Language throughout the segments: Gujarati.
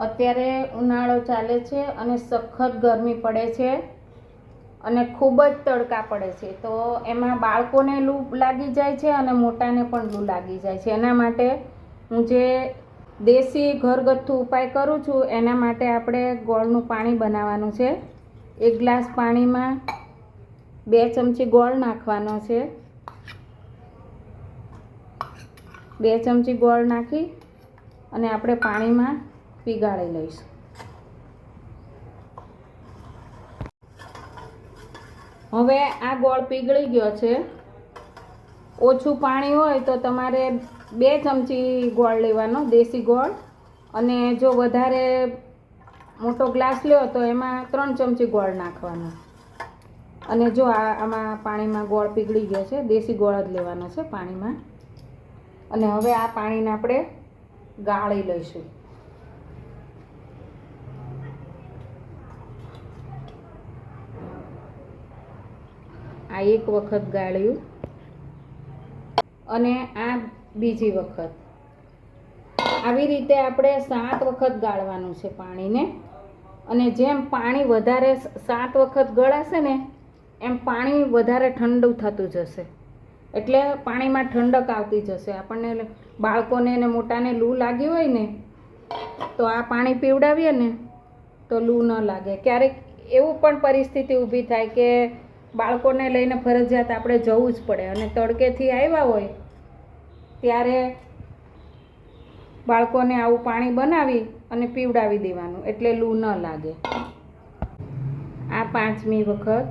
અત્યારે ઉનાળો ચાલે છે અને સખત ગરમી પડે છે અને ખૂબ જ તડકા પડે છે. તો એમાં બાળકોને લૂ લાગી જાય છે અને મોટાને પણ લૂ લાગી જાય છે. એના માટે હું જે દેશી ઘરગથ્થુ ઉપાય કરું છું, એના માટે આપણે ગોળનું પાણી બનાવવાનું છે. એક ગ્લાસ પાણીમાં બે ચમચી ગોળ નાખવાનો છે. બે ચમચી ગોળ નાખી અને આપણે પાણીમાં પીગાળી લઈશું. હવે આ ગોળ પીગળી ગયો છે. ઓછું પાણી હોય તો તમારે બે ચમચી ગોળ લેવાનો, દેશી ગોળ. અને જો વધારે મોટો ગ્લાસ લ્યો તો એમાં ત્રણ ચમચી ગોળ નાખવાનો. અને જો આ આમાં પાણીમાં ગોળ પીગળી ગયો છે, દેશી ગોળ જ લેવાનો છે પાણીમાં. અને હવે આ પાણીને આપણે ગાળી લઈશું. આ એક વખત ગાળ્યું અને આ બીજી વખત. આવી રીતે આપણે સાત વખત ગાળવાનું છે પાણીને. અને જેમ પાણી વધારે સાત વખત ગળાશે ને, એમ પાણી વધારે ઠંડુ થતું જશે. એટલે પાણીમાં ઠંડક આવતી જશે. આપણને બાળકોને ને મોટાને લૂ લાગી હોય ને, તો આ પાણી પીવડાવીએ ને, તો લૂ ન લાગે. ક્યારેક એવું પણ પરિસ્થિતિ ઊભી થાય કે બાળકોને લઈને ફરજિયાત આપણે જવું જ પડે અને તડકેથી આવ્યા હોય ત્યારે બાળકોને આવું પાણી બનાવી અને પીવડાવી દેવાનું, એટલે લૂ ન લાગે. આ પાંચમી વખત.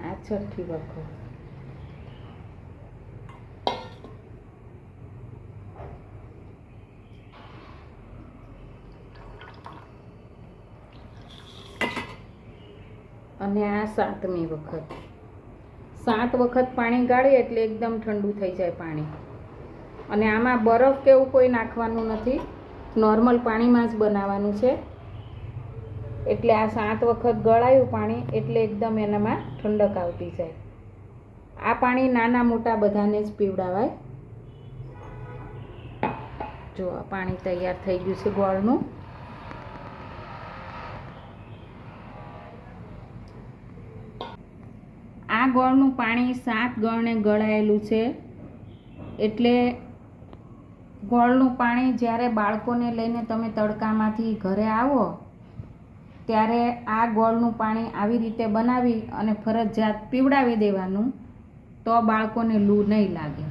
આ છઠ્ઠી વખત. અને આ સાતમી વખત. સાત વખત પાણી ગાળીએ એટલે એકદમ ઠંડુ થઈ જાય પાણી. અને આમાં બરફ કે એવું કોઈ નાખવાનું નથી. નોર્મલ પાણીમાં જ બનાવવાનું છે. એટલે આ સાત વખત ગળાયું પાણી એટલે એકદમ એનામાં ઠંડક આવતી જાય. આ પાણી નાના મોટા બધાને જ પીવડાવાય. જો આ પાણી તૈયાર થઈ ગયું છે ગોળનું. આ ગોળનું પાણી સાત ગળને ગળાયેલું છે. એટલે ગોળનું પાણી જ્યારે બાળકોને લઈને તમે તડકામાંથી ઘરે આવો, ત્યારે આ ગોળનું પાણી આવી રીતે બનાવી અને ફરજિયાત પીવડાવી દેવાનું, તો બાળકોને લૂ નહીં લાગે.